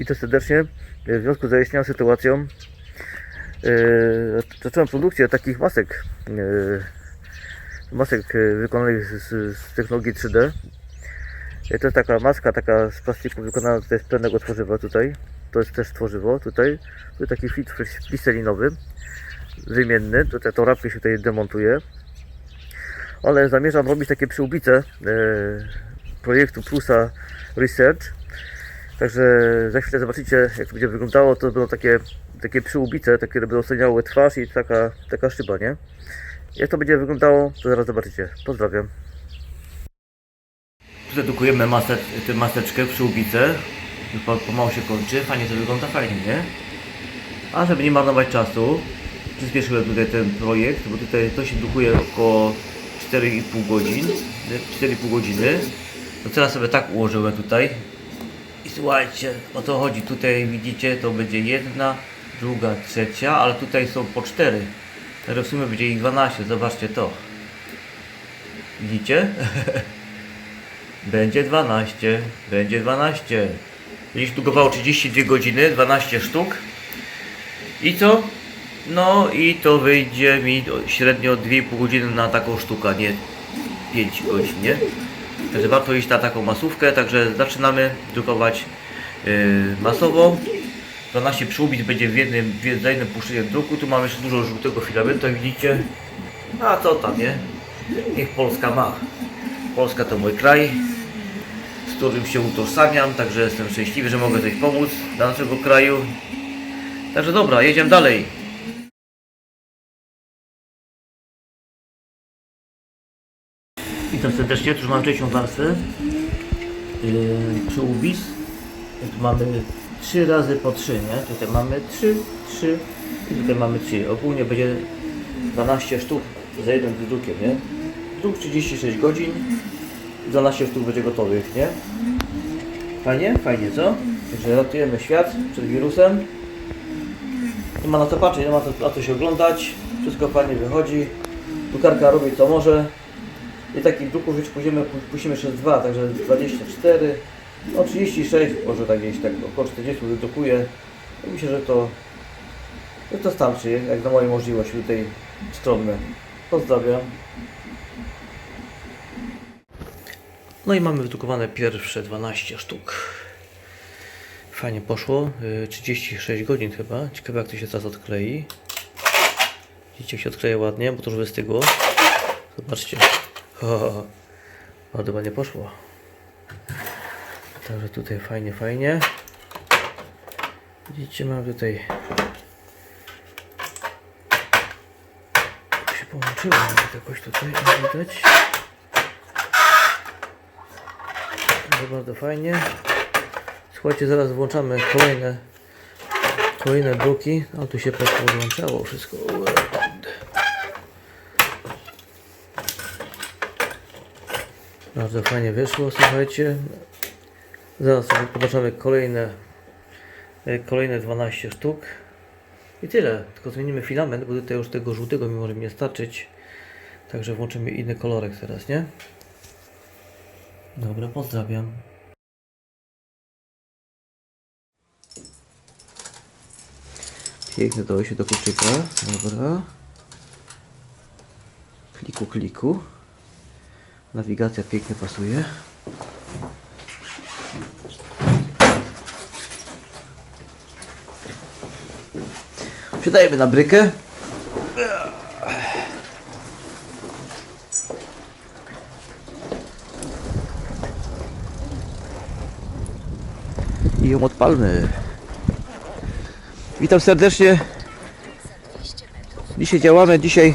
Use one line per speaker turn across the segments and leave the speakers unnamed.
Witam serdecznie. W związku z zaistniałą sytuacją e, zacząłem produkcję takich masek. e, Masek e, wykonanych z, z technologii 3D. E, To jest taka maska taka z plastiku wykonana tutaj z pewnego tworzywa tutaj. To jest też tworzywo tutaj. Tu taki filtr pliselinowy, wymienny. Tutaj tą rapkę się tutaj demontuje. Ale zamierzam robić takie przyłbice e, projektu Plusa Research. Także za chwilę zobaczycie jak to będzie wyglądało. To będą takie, takie przyłbice, takie które będą seniały twarz i taka, taka szyba, nie? Jak to będzie wyglądało, to zaraz zobaczycie. Pozdrawiam. Zredukujemy masę, tę maseczkę, przyłbicę. Już po- pomału się kończy. Fajnie to wygląda, fajnie, nie? A żeby nie marnować czasu, przyspieszyłem tutaj ten projekt, bo tutaj to się drukuje około 4,5 godzin, 4,5 godziny. To teraz sobie tak ułożyłem tutaj. Słuchajcie, o to chodzi. Tutaj widzicie, to będzie jedna, druga, trzecia, ale tutaj są po cztery. Teraz w sumie będzie ich 12, zobaczcie to. Widzicie? będzie 12, będzie 12. Będzie sztukowało 32 godziny, 12 sztuk. I co? No i to wyjdzie mi średnio 2,5 godziny na taką sztukę, nie 5 godzin, nie? Także warto iść na taką masówkę, także zaczynamy drukować yy, masowo. 12 przyłbic będzie w jednym, w jednym puszczeniu druku. Tu mamy jeszcze dużo żółtego filamentu, widzicie. A co tam, nie? Niech Polska ma. Polska to mój kraj, z którym się utożsamiam, także jestem szczęśliwy, że mogę coś pomóc dla naszego kraju. Także dobra, jedziemy dalej. Witam serdecznie, tu już mam trzecią warstwę yy, przyłbic. Tu mamy 3 razy po 3, nie? Tutaj mamy 3, 3 i tutaj mamy 3. Ogólnie będzie 12 sztuk za jednym drukiem, nie? Druk 36 godzin, 12 sztuk będzie gotowych, nie? Fajnie? Fajnie, co? Także ratujemy świat przed wirusem. Nie ma na co patrzeć, nie ma co- na co się oglądać. Wszystko fajnie wychodzi. Drukarka robi co może. I takich druków już puścimy, puścimy jeszcze dwa, także 24, no 36, może tak gdzieś tak około 40 wydrukuję. I myślę, że to, że to starczy, jak na moje możliwości tutaj stronne. Pozdrawiam. No i mamy wydrukowane pierwsze 12 sztuk. Fajnie poszło, y, 36 godzin chyba. Ciekawe jak to się teraz odklei. Widzicie, się odkleja ładnie, bo to już wystygło. Zobaczcie. O, bardzo ładnie poszło. Także tutaj fajnie, fajnie. Widzicie, mam tutaj. się połączyło nawet jakoś tutaj, jak widać. Bardzo, bardzo fajnie. Słuchajcie, zaraz włączamy kolejne kolejne bloki. A tu się podłączało wszystko. O, kurde. Bardzo fajnie wyszło, słuchajcie. Zaraz zobaczymy kolejne, e, kolejne 12 sztuk. I tyle. Tylko zmienimy filament, bo tutaj już tego żółtego mi może nie starczyć. Także włączymy inny kolorek teraz, nie? Dobra, pozdrawiam. Piękne to się do kluczyka. Dobra. Kliku, kliku. Nawigacja pięknie pasuje. Przydajemy na brykę. I ją odpalmy. Witam serdecznie. Dzisiaj działamy, dzisiaj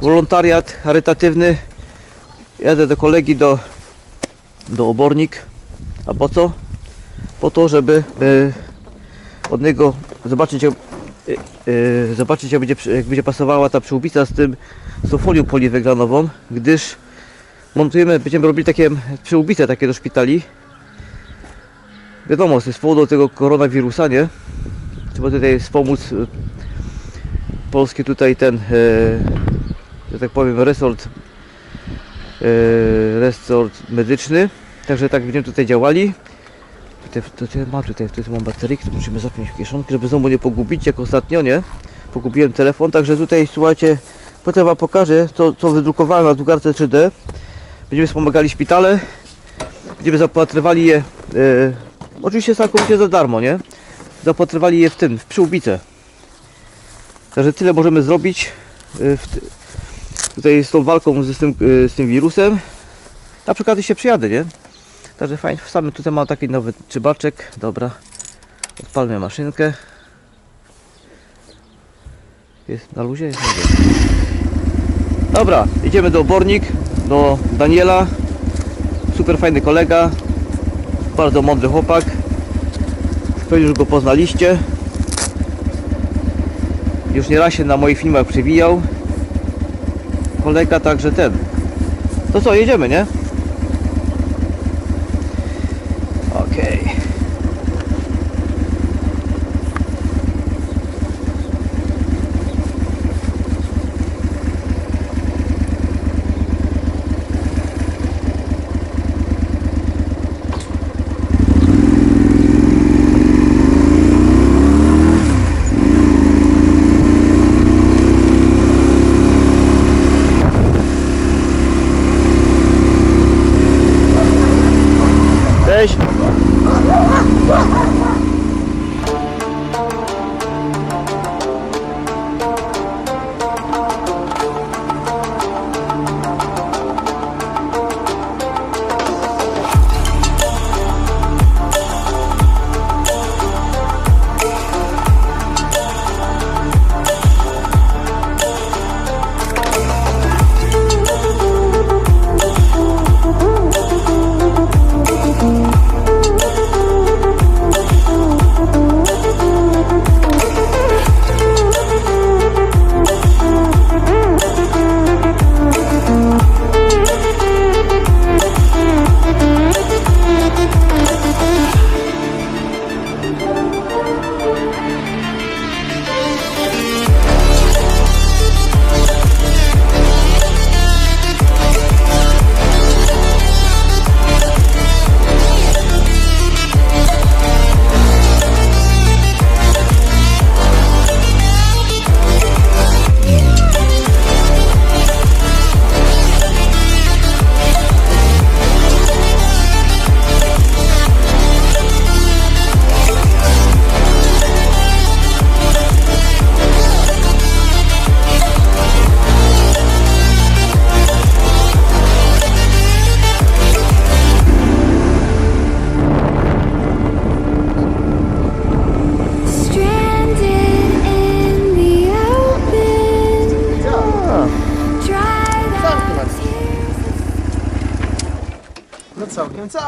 wolontariat charytatywny Jadę do kolegi do, do obornik. A po co? Po to, żeby e, od niego zobaczyć, e, e, zobaczyć jak, będzie, jak będzie pasowała ta przyłbica z tym z tą folią poliweglanową, gdyż montujemy, będziemy robili takie przyłbice takie do szpitali. Wiadomo, z powodu tego koronawirusa, nie? Trzeba tutaj wspomóc polski tutaj ten, e, że tak powiem, resort resort medyczny. Także tak będziemy tutaj działali. Tutaj, tutaj ma tutaj, tutaj mam bateryjkę, to musimy zapiąć w kieszonkę, żeby znowu nie pogubić, jak ostatnio, nie? Pogubiłem telefon, także tutaj, słuchajcie, potem wam pokażę, co, co wydrukowałem na drukarce 3D. Będziemy wspomagali szpitale, będziemy zaopatrywali je, e, oczywiście całkowicie za darmo, nie? Zaopatrywali je w tym, w przyłbicę. Także tyle możemy zrobić e, w, tutaj z tą walką z tym, e, z tym wirusem. Na przykład się przyjadę, nie? Także fajnie, samy tutaj mam taki nowy czybaczek. Dobra, odpalmy maszynkę. Jest na luzie? Jest na luzie. Dobra, idziemy do obornik, do Daniela. Super fajny kolega, bardzo mądry chłopak. Pewnie już go poznaliście. Już nieraz się na moich filmach przewijał. Kolega także ten. To co, jedziemy, nie?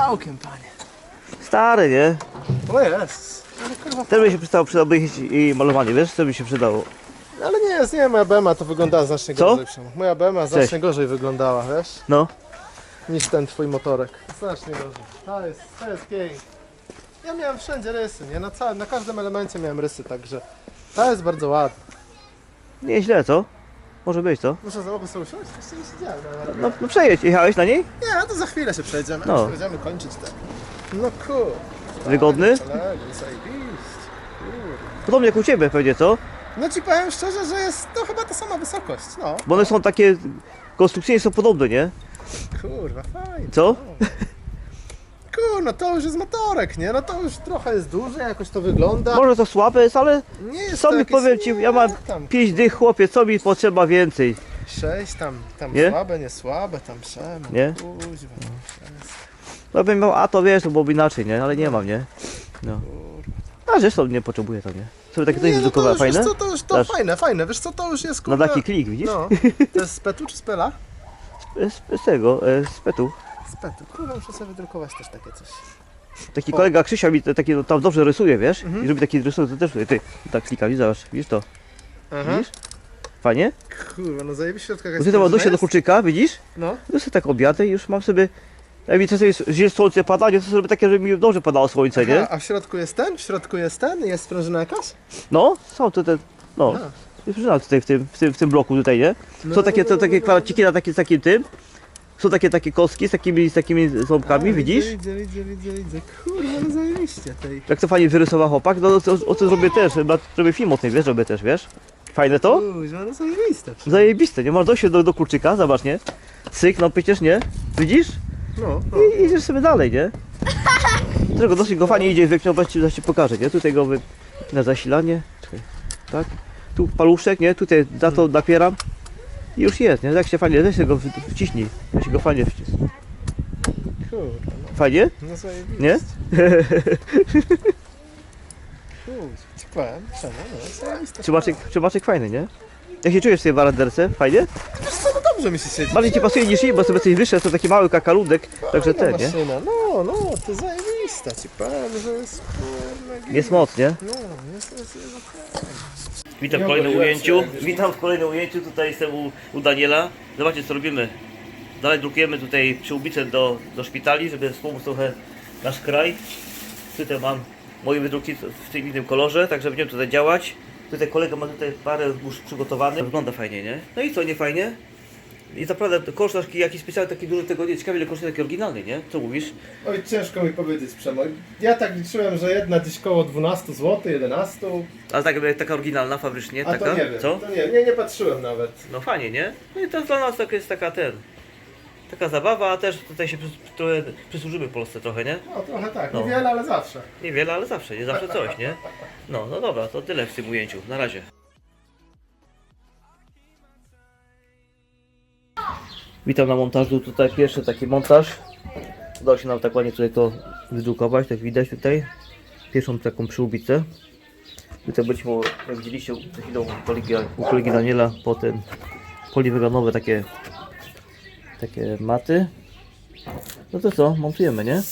Całkiem, panie.
Stary, nie?
O jest. Ale kurwa,
Też by się przydało, przydałoby jechać i malowanie, wiesz? Co by się przydało?
ale nie jest, nie, moja Bema to wyglądała znacznie
Co?
gorzej. Przemo. Moja Bema znacznie gorzej wyglądała, wiesz,
No.
niż ten twój motorek. Znacznie gorzej. To jest, to jest pięknie. Ja miałem wszędzie rysy, nie? Na całym, na każdym elemencie miałem rysy, także to jest bardzo ładne.
Nieźle, co? Może być, co?
Muszę znowu sobie usiąść? Jeszcze nie siedziałem. No,
No, no przejedź, jechałeś na niej?
nie, no to za chwilę się przejdziemy.
No.
No. Będziemy kończyć tak. No cool.
Wygodny?
Kolego.
Podobnie jak u Ciebie pewnie, co?
No ci powiem szczerze, że jest to chyba ta sama wysokość, no.
Bo one są takie, konstrukcyjnie są podobne, nie?
Kurwa, fajnie.
Co?
Kur, no to już jest motorek, nie? No to już trochę jest duży, jakoś to wygląda.
Może to słabe jest, ale
Nie jest
co
to
mi
jakieś-
powiem Ci, ja mam
nie, tam
5 dych, chłopie, co mi potrzeba więcej?
sześć, tam, tam
Nie?
słabe, nie słabe, tam przemo.
Nie?
Kuźwa,
No bym miał, a to wiesz, to byłoby inaczej, nie? Ale nie mam, nie? No. A zresztą nie potrzebuję to, nie? Sobie takie coś
nie, no to już, wiesz
fajne?
co, to już to
Dasz.
fajne, fajne, wiesz co, to już jest
Na taki klik, widzisz?
No, to jest z petu czy z pela?
Z, z tego, e, z petu.
Z kurwa, muszę sobie wydrukować też takie coś.
Taki kolega Krzysia mi te- taki no, tam dobrze rysuje, wiesz?
Mhm.
I robi taki rysunek, to też tutaj, ty, tak klika, widzisz, zobacz, widzisz to?
Aha.
Widzisz? Fajnie?
Kurwa, no zajebiście środka
Bo
jakaś
ty dojście do
jest.
kluczyka, widzisz?
No,
No sobie tak objadę i już mam sobie... Jak mi czasem jest, słońce pada, nie to sobie takie, żeby mi dobrze padało słońce, nie?
Aha, a w środku jest ten? W środku jest ten? Jest sprężyna jakaś?
No, są to te, no,
A.
jest przyznam tutaj w tym, w tym, w tym bloku tutaj, nie?
No,
Są takie,
no,
to,
no,
takie
no, no.
kwadraciki na taki, takim tym, Są takie takie kostki z takimi, z takimi ząbkami, widzisz?
Widzę, widzę, widzę, widzę. Kurwa, no zajebiście tej.
Jak to fajnie wyrysował chłopak, no o, o co zrobię też, chyba zrobię film o tym, wiesz, robię też, wiesz? Fajne to?
Kurwa, no zajebiste.
Zajebiste, nie? Masz dojść do, do kurczyka, zobacz, nie? Syk, no przecież nie? Widzisz?
No, no.
I idziesz sobie dalej, nie? Dlatego dosyć go fajnie idzie wyknął, właśnie zaś ci pokażę, nie? Tutaj go wy... na zasilanie, Czekaj. tak? Tu paluszek, nie? Tutaj za to napieram i już jest, nie? Jak się fajnie, weź go wciśnij, się go fajnie wciśnij.
Kurwa,
Fajnie?
no, zajebiście.
Nie?
Kurwa, ci powiem, czemu, no zajebiste.
Trzymaczek, trzymaczek fajny, nie? Jak się czujesz w tej waranderce? Fajnie?
Wiesz co, no dobrze mi się siedzi.
Bardziej ci pasuje niż jej, bo sobie coś wyższe, to taki mały kakaludek, także ten, nie?
maszyna. No, no, to zajebista. Ci powiem, że jest kurwa,
Jest moc, nie?
No, jest, jest, jest okej.
Witam w kolejnym ujęciu. Witam w kolejnym ujęciu. Tutaj jestem u, u Daniela. Zobaczcie co robimy. Dalej drukujemy tutaj przyłbice do, do szpitali, żeby wspomóc trochę nasz kraj. Tutaj mam moje wydruki w tym innym kolorze, także będziemy tutaj działać. Tutaj kolega ma tutaj parę już przygotowanych. Wygląda fajnie, nie? No i co, nie fajnie? I naprawdę koszt taki, jakiś specjalny, taki duży tego nie ciekawie, ile kosztuje taki oryginalny, nie? Co mówisz?
Oj, ciężko mi powiedzieć, Przemo. Ja tak liczyłem, że jedna gdzieś koło 12 zł, 11,
Ale tak, taka oryginalna, fabrycznie,
a
taka?
to nie wiem.
Co?
To nie, nie, nie patrzyłem nawet.
No fajnie, nie? No i to dla nas tak jest taka ten. Taka zabawa, a też tutaj się trochę przysłużymy Polsce trochę, nie?
No, trochę tak.
No.
Niewiele, ale zawsze.
Niewiele, ale zawsze, nie zawsze coś, nie? No, no dobra, to tyle w tym ujęciu. Na razie. Witam na montażu, tutaj pierwszy taki montaż. Udało się nam tak ładnie tutaj to wydrukować, tak widać tutaj. Pierwszą taką przyłbicę. Tutaj byliśmy, jak widzieliście przed chwilą u kolegi, u kolegi Daniela, potem poliweganowe takie takie maty. No to co, montujemy, nie?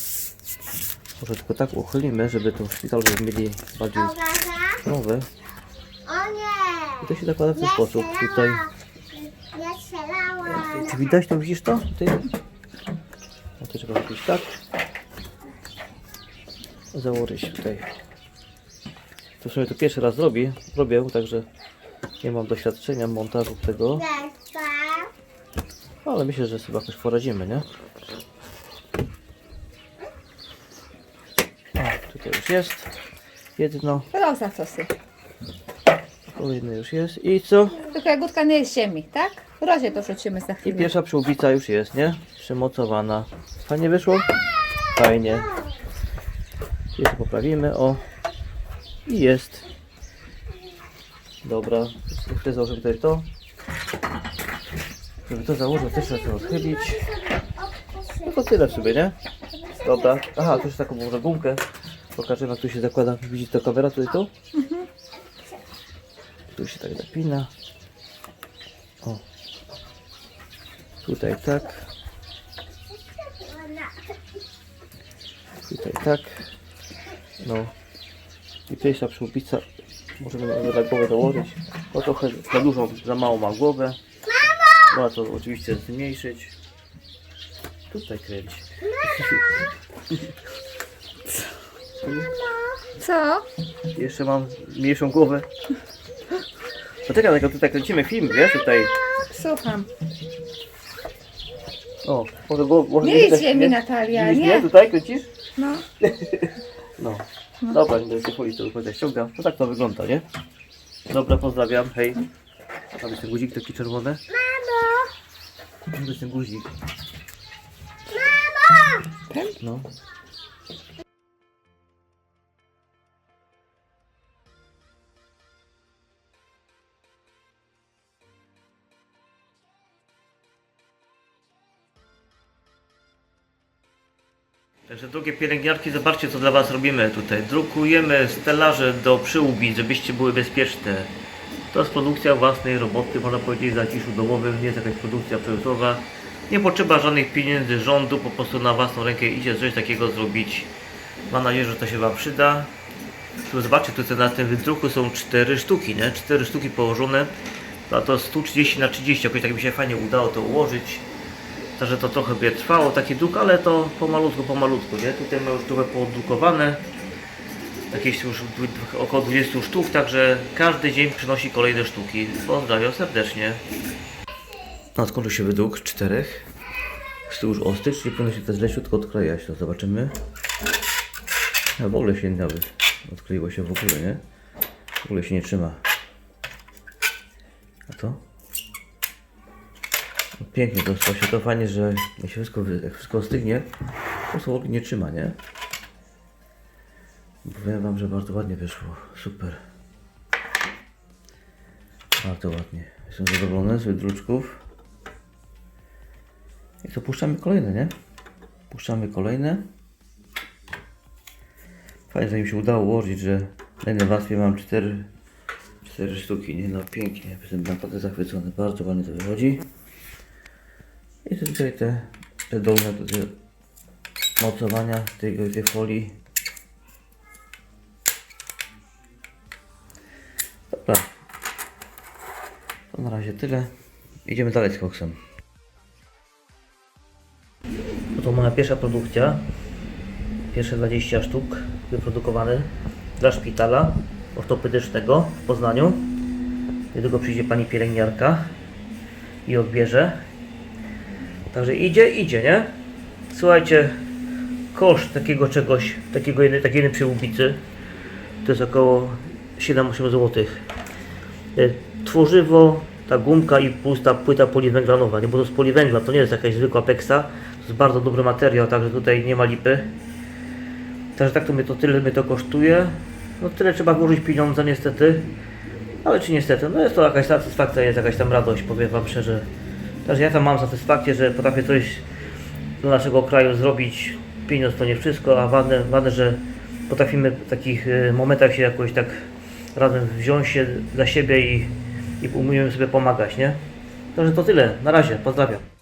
Może tylko tak uchylimy, żeby ten szpital żeby mieli bardziej nowe. I to się zakłada w ten sposób. Tutaj,
strzelałam!
czy widać to, widzisz to? Tutaj. No to trzeba zrobić tak. Założyć tutaj. To w sumie to pierwszy raz robię, robię, także nie mam doświadczenia montażu tego,
Despa.
ale myślę, że sobie jakoś poradzimy, nie? O, tutaj już jest. Jedno,
Rosa sosy.
kolejne już jest. I co?
Tylko jagódka nie jest ziemi, tak? Rozie to rzucimy za
I
chwilę.
pierwsza przyłbica już jest, nie? Przymocowana. Fajnie wyszło? Fajnie. Jeszcze poprawimy, o. I jest. Dobra. Chcę założyć tutaj to. Żeby to założyć, też trzeba to odchylić. No to tyle w sobie, nie? Dobra. Aha, tu już taką może gumkę. Pokażemy jak tu się zakłada. Widzi to kamera tutaj to? Tu się tak napina. O. Tutaj tak. Tutaj tak. No. I pierwsza przyłbica. Możemy na głowę dołożyć. No trochę za dużo, za mało ma głowę. Można to oczywiście zmniejszyć. Tutaj kręć.
Co?
Jeszcze mam mniejszą głowę. Dlatego jak tutaj kręcimy film, wiesz, tutaj.
Słucham.
O, może go, może
Nie
tak-
ziemi, Natalia,
Widzisz
nie.
mnie tutaj kręcisz?
No.
No. Dobra, nie będę folii to tutaj ściągam. No tak to wygląda, nie? Dobra, pozdrawiam, hej. Tam jest ten guzik taki czerwony. Mamo! Jest ten guzik. Mamo! No. Także drogie pielęgniarki, zobaczcie co dla Was robimy tutaj. Drukujemy stelaże do przyłbic, żebyście były bezpieczne. To jest produkcja własnej roboty, można powiedzieć, w zaciszu domowym, nie jest jakaś produkcja przemysłowa. Nie potrzeba żadnych pieniędzy rządu, po prostu na własną rękę idzie coś takiego zrobić. Mam nadzieję, że to się Wam przyda. Tu zobaczcie, tutaj na tym wydruku są cztery sztuki, nie? Cztery sztuki położone. A to 130 na 30, jakoś tak mi się fajnie udało to ułożyć. Także to trochę by trwało taki druk, ale to pomalutku, pomalutku, nie? Tutaj mamy już trochę podrukowane. Jakieś już około 20 sztuk, także każdy dzień przynosi kolejne sztuki. Pozdrawiam serdecznie. No, skończył się wydruk czterech. Stół już ostry, czyli powinno się to leciutko odklejać. To zobaczymy. A w ogóle się nawet odkleiło się w ogóle, nie? W ogóle się nie trzyma. A to? Pięknie, to właśnie to fajnie, że jak się wszystko, jak wszystko ostygnie, w ogóle nie trzyma, nie? Powiem wam, że bardzo ładnie wyszło. Super. Bardzo ładnie. Jestem zadowolony z wydruczków. I to puszczamy kolejne, nie? Puszczamy kolejne. Fajnie, że mi się udało ułożyć, że na jednej warstwie mam cztery, cztery sztuki, nie? No pięknie. Jestem naprawdę zachwycony. Bardzo ładnie to wychodzi. I tutaj te, te dolne mocowania tej, tej folii. Dobra. To na razie tyle. Idziemy dalej z koksem. To moja pierwsza produkcja. Pierwsze 20 sztuk wyprodukowane dla szpitala ortopedycznego w Poznaniu. Niedługo przyjdzie pani pielęgniarka i odbierze. Także idzie, idzie, nie? Słuchajcie, koszt takiego czegoś, takiego jednej, takiej jednej przyłbicy to jest około 7-8 zł. Y, Tworzywo, ta gumka i pusta płyta poliwęglanowa, nie? bo to z poliwęgla, to nie jest jakaś zwykła peksa, to jest bardzo dobry materiał, także tutaj nie ma lipy. Także tak to mnie to tyle mnie to kosztuje. No tyle trzeba włożyć pieniądze niestety. Ale czy niestety, no jest to jakaś satysfakcja, jest jakaś tam radość, powiem Wam szczerze. Także ja tam mam satysfakcję, że potrafię coś dla naszego kraju zrobić. Pieniądz to nie wszystko, a ważne, ważne że potrafimy w takich e, momentach się jakoś tak razem wziąć się dla siebie i, i umiemy sobie pomagać, nie? Także to tyle. Na razie. Pozdrawiam.